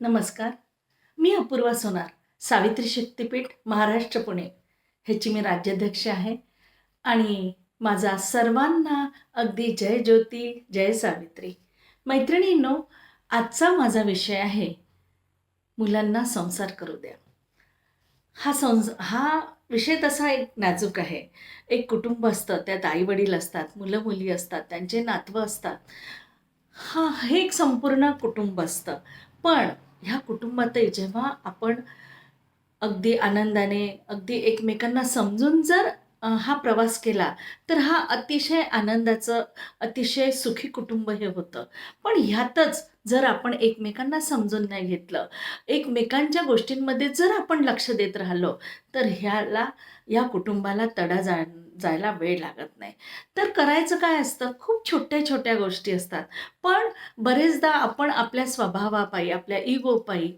नमस्कार. मी अपूर्वा सोनार सावित्री शक्तीपीठ महाराष्ट्र पुणे. ह्याची मी राज्याध्यक्ष आहे आणि माझा सर्वांना अगदी जय ज्योती जय सावित्री. मैत्रिणींनो आजचा माझा विषय आहे मुलांना संसार करू द्या. हा संस हा विषय तसा एक नाजूक आहे. एक कुटुंब असतं त्यात आईवडील असतात मुलं मुली असतात त्यांचे नातवं असतात. हा हे एक संपूर्ण कुटुंब असतं. पण ह्या कुटुंबातही जेव्हा आपण अगदी आनंदाने अगदी एकमेकांना समजून जर हा प्रवास केला तर हा अतिशय आनंदाचं अतिशय सुखी कुटुंब हे होतं. पण ह्यातच जर आपण एकमेकांना समजून नाही घेतलं एकमेकांच्या गोष्टींमध्ये जर आपण लक्ष देत राहिलो तर ह्याला या कुटुंबाला तडा जा जायला वेळ लागत नाही. तर करायचं काय असतं? खूप छोट्या छोट्या गोष्टी असतात. पण बरेचदा आपण आपल्या स्वभावापायी आपल्या इगोपायी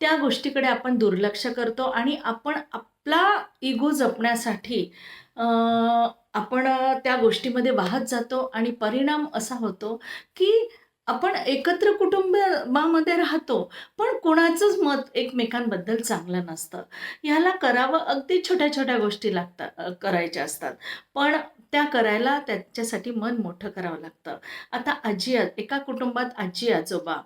त्या गोष्टीकडे आपण दुर्लक्ष करतो आणि आपण आपला इगो जपण्यासाठी आपण त्या गोष्टीमध्ये वाहत जातो आणि परिणाम असा होतो की आपण एकत्र कुटुंबामध्ये राहतो पण कोणाचंच मत एकमेकांबद्दल चांगलं नसतं. ह्याला करावं अगदी छोट्या छोट्या गोष्टी लागतात करायच्या असतात. पण त्या करायला त्याच्यासाठी मन मोठं करावं लागतं. आता आजी एका कुटुंबात आजी आजोबा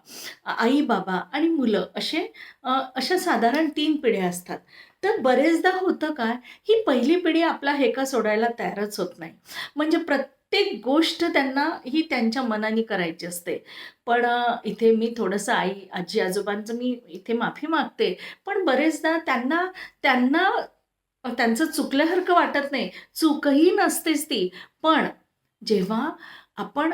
आई बाबा आणि मुलं असे अशा साधारण तीन पिढ्या असतात. तर बरेचदा होतं काय ही पहिली पिढी आपला हेका सोडायला तयारच होत नाही. म्हणजे प्रत्येक प्रत्येक गोष्ट त्यांना ही त्यांच्या मनाने करायची असते. पण इथे मी थोडंसं आई आजी आजोबांचं मी इथे माफी मागते. पण बरेचदा त्यांना त्यांना त्यांचं चुकल्यासारखं वाटत नाही. चूकही नसतेच ती. पण जेव्हा आपण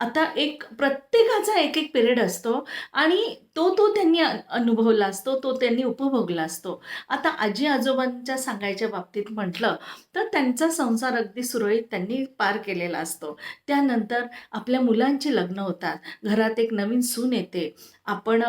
आता एक प्रत्येकाचा एक एक पिरियड असतो आणि तो तो त्यांनी अनुभवला असतो तो त्यांनी उपभोगला असतो. आता आजी आजोबांच्या सांगायच्या बाबतीत म्हटलं तर त्यांचा संसार अगदी सुरळीत त्यांनी पार केलेला असतो. त्यानंतर आपल्या मुलांची लग्न होतात. घरात एक नवीन सून येते. आपण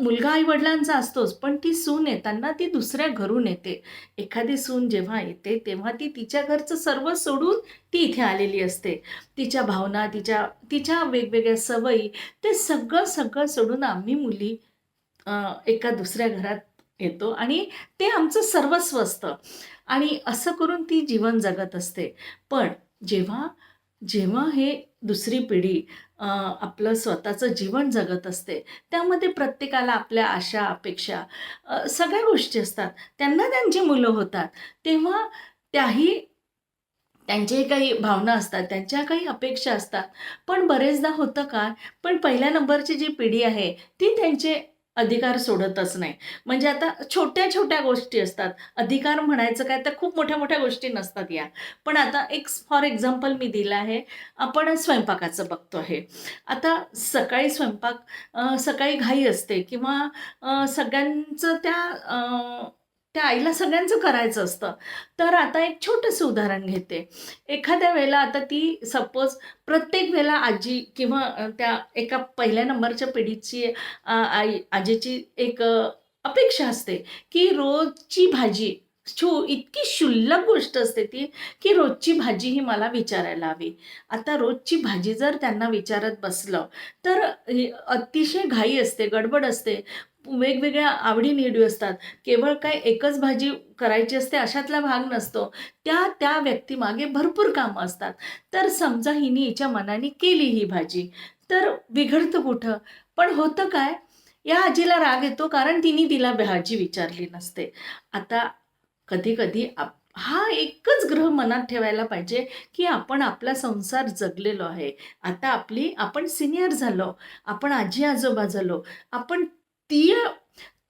मुलगा आई वडिलांचा असतोच पण ती सून येताना ती दुसऱ्या घरून येते. एखादी सून जेव्हा येते तेव्हा ती तिच्या घरचं सर्व सोडून ती इथे आलेली असते. तिच्या भावना तिच्या तिच्या वेगवेगळ्या सवयी ते सगळं सगळं सोडून आम्ही मुली एका दुसऱ्या घरात येतो आणि ते आमचं सर्वस्व असतं. आणि असं करून ती जीवन जगत असते. पण जेव्हा जेव्हा हे दुसरी पिढी आपलं स्वतःचं जीवन जगत असते त्यामध्ये प्रत्येकाला आपल्या आशा अपेक्षा सगळ्या गोष्टी असतात. त्यांना त्यांची मुलं होतात. तेव्हा त्याही त्यांचे काही भावना असतात त्यांच्या काही अपेक्षा असतात. पण बरेचदा होतं काय पण पहिल्या नंबरची जी पिढी आहे ती त्यांचे अधिकार सोडतच नाही. म्हणजे आता छोट्या छोट्या गोष्टी असतात. अधिकार म्हणायचं काय तर खूप मोठ्या मोठ्या गोष्टी नसतात या. पण आता एक फॉर एक्झाम्पल मी दिलं आहे. आपण स्वयंपाकाचं बघतो आहे. आता सकाळी स्वयंपाक सकाळी घाई असते किंवा सगळ्यांचं त्या त्या आईला सगळ्यांचं करायचं असतं. तर आता एक छोटंसं उदाहरण घेते. एखाद्या वेळेला आता ती सपोज प्रत्येक वेळेला आजी किंवा त्या एका पहिल्या नंबरच्या पिढीची आई आजीची एक अपेक्षा असते की रोजची भाजी छू इतकी क्षुल्लक गोष्ट असते ती की रोजची भाजी ही मला विचारायला हवी. आता रोजची भाजी जर त्यांना विचारत बसलं तर अतिशय घाई असते गडबड असते. वेगवेगळ्या आवडीनिवडी असतात. केवळ काय एकच भाजी करायची असते अशातला भाग नसतो. त्या त्या व्यक्तीमागे भरपूर कामं असतात. तर समजा हिने हिच्या मनाने केली ही भाजी. तर बिघडतं कुठं? पण होतं काय? या आजीला राग येतो कारण तिने तिला भाजी विचारली नसते. आता कधी कधी आप हा एकच ग्रह मनात ठेवायला पाहिजे की आपण आपला संसार जगलेलो आहे. आता आपली आपण सिनियर झालो. आपण आजी आजोबा झालो. आपण ती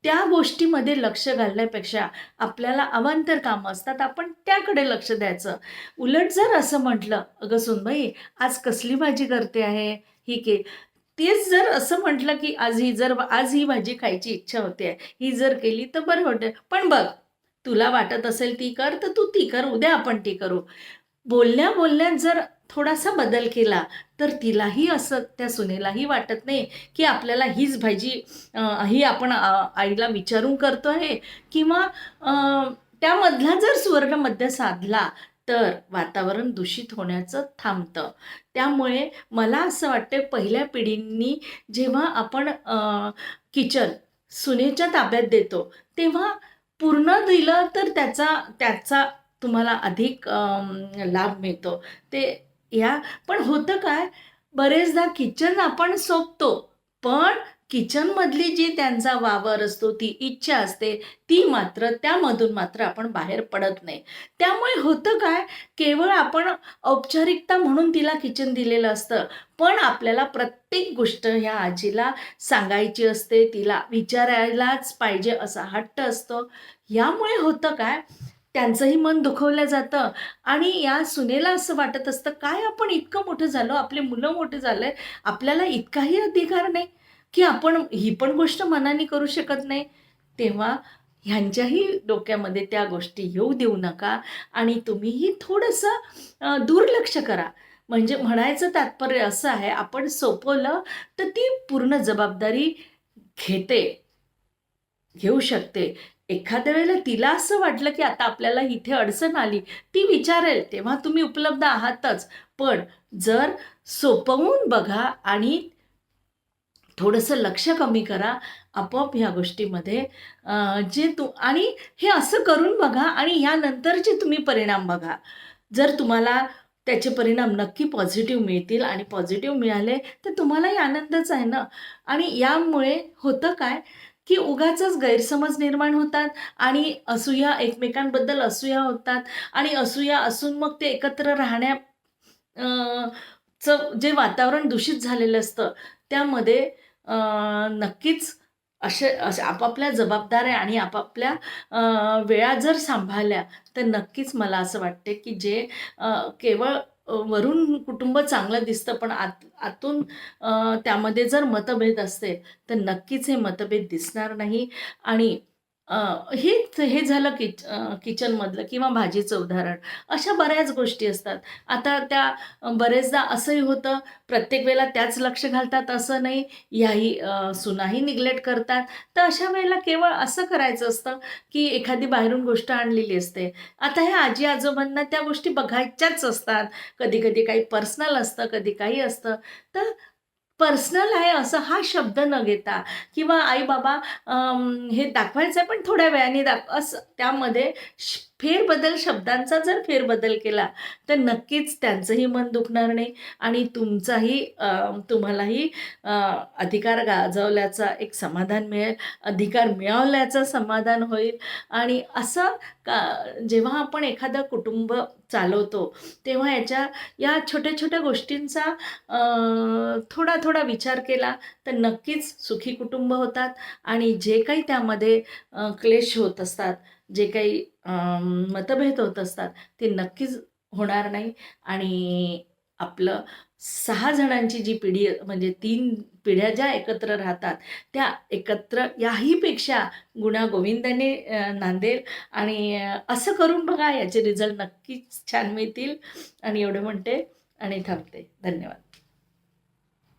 त्या गोष्टीमध्ये लक्ष घालण्यापेक्षा आपल्याला अवांतर कामं असतात. आपण त्याकडे लक्ष द्यायचं. उलट जर असं म्हटलं अगं सुनबाई आज कसली भाजी करते आहे? ही के तेच जर असं म्हटलं की आज ही जर आज ही भाजी खायची इच्छा होते ही जर केली तर बरं होते. पण बघ तुला वाटत असेल ती कर तर तू ती कर उद्या आपण ती करू. बोलण्या बोलण्यात जर थोडासा बदल केला तर तिलाही असं त्या सुनेलाही वाटत नाही की आपल्याला हीच भाजी ही आपण आईला विचारून करतो आहे किंवा त्यामधला जर सुवर्णमध्य साधला तर वातावरण दूषित होण्याचं थांबतं. त्यामुळे मला असं वाटतं पहिल्या पिढींनी जेव्हा आपण किचन सुनेच्या ताब्यात देतो तेव्हा पूर्ण दिलं तर त्याचा त्याचा तुम्हाला अधिक लाभ मिळतो. ते या पण होतं काय? बरेचदा किचन आपण सोपतो पण किचनमधली जी त्यांचा वावर असतो ती इच्छा असते ती मात्र त्यामधून मात्र आपण बाहेर पडत नाही. त्यामुळे होतं काय? केवळ आपण औपचारिकता म्हणून तिला किचन दिलेलं असतं पण आपल्याला प्रत्येक गोष्ट ह्या आजीला सांगायची असते तिला विचारायलाच पाहिजे असा हट्ट असतो. यामुळे होतं काय? त्यांचंही मन दुखवलं जातं. आणि या सुनेला असं वाटत असतं काय आपण इतकं मोठं झालो? आपले मुलं मोठे झालंय आपल्याला इतकाही अधिकार नाही की आपण ही पण गोष्ट मनाने करू शकत नाही. तेव्हा ह्यांच्याही डोक्यामध्ये त्या गोष्टी येऊ देऊ नका आणि तुम्हीही थोडंसं दुर्लक्ष करा. म्हणजे म्हणायचं तात्पर्य असं आहे आपण सोपवलं तर ती पूर्ण जबाबदारी घेते घेऊ शकते. एखाद्या वेळेला तिला असं वाटलं की आता आपल्याला इथे अडचण आली ती विचारेल तेव्हा तुम्ही उपलब्ध आहातच. पण जर सोपवून बघा आणि थोडंसं लक्ष कमी करा आपोआप ह्या गोष्टीमध्ये जे तू आणि हे असं करून बघा आणि ह्यानंतरचे तुम्ही परिणाम बघा. जर तुम्हाला त्याचे परिणाम नक्की पॉझिटिव्ह मिळतील आणि पॉझिटिव्ह मिळाले तर तुम्हालाही आनंदच आहे ना. आणि यामुळे होतं काय की उगाच गैरसमज निर्माण होतात आणि असूया एकमेकांबद्दल असूया होतात आणि असूया असून मग ते एकत्र राहण्या चं जे वातावरण दूषित झालेलं असतं त्यामध्ये नक्कीच असे असे आपापल्या जबाबदाऱ्या आणि आपापल्या वेळा जर सांभाळल्या तर नक्कीच मला असं वाटते की जे केवळ वरून कुटुंब चांगलं दिसतं पण आत आतून त्यामध्ये जर मतभेद असते तर नक्कीच हे मतभेद दिसणार नाही. आणि अं, हेच हे झालं किच किचनमधलं किंवा भाजीचं उदाहरण. अशा बऱ्याच गोष्टी असतात. आता त्या बरेचदा असंही होतं प्रत्येक वेळेला त्याच लक्ष घालतात असं नाही. याही सुनाही निग्लेक्ट करतात. तर अशा वेळेला केवळ असं करायचं असतं की एखादी बाहेरून गोष्ट आणलेली असते. आता ह्या आजी आजोबांना त्या गोष्टी बघायच्याच असतात. कधी कधी काही पर्सनल असतं कधी काही असतं. तर पर्सनल आहे असं हा शब्द न घेता किंवा आई बाबा हे दाखवायचं आहे पण थोड्या वेळाने दाख असं त्यामध्ये श- फेरबदल शब्दांचा जर फेरबदल केला तर नक्कीच त्यांचंही मन दुखणार नाही आणि तुमचाही तुम्हालाही अधिकार गाजवल्याचा एक समाधान मिळेल अधिकार मिळवल्याचं समाधान होईल. आणि असं का जेव्हा आपण एखादं कुटुंब चालवतो तेव्हा याच्या या छोट्या छोट्या गोष्टींचा थोडा थोडा विचार केला तर नक्कीच सुखी कुटुंब होतात आणि जे काही त्यामध्ये क्लेश होत असतात जे काही मतभेद होत असतात ते नक्कीच होणार नाही. आणि आपलं सहा जणांची जी पिढी म्हणजे तीन पिढ्या ज्या एकत्र राहतात त्या एकत्र याहीपेक्षा गुणागोविंदाने गोविंदाने नांदेल आणि असं करून बघा याचे रिझल्ट नक्कीच छान मिळतील. आणि एवढं म्हणते आणि थांबते. धन्यवाद.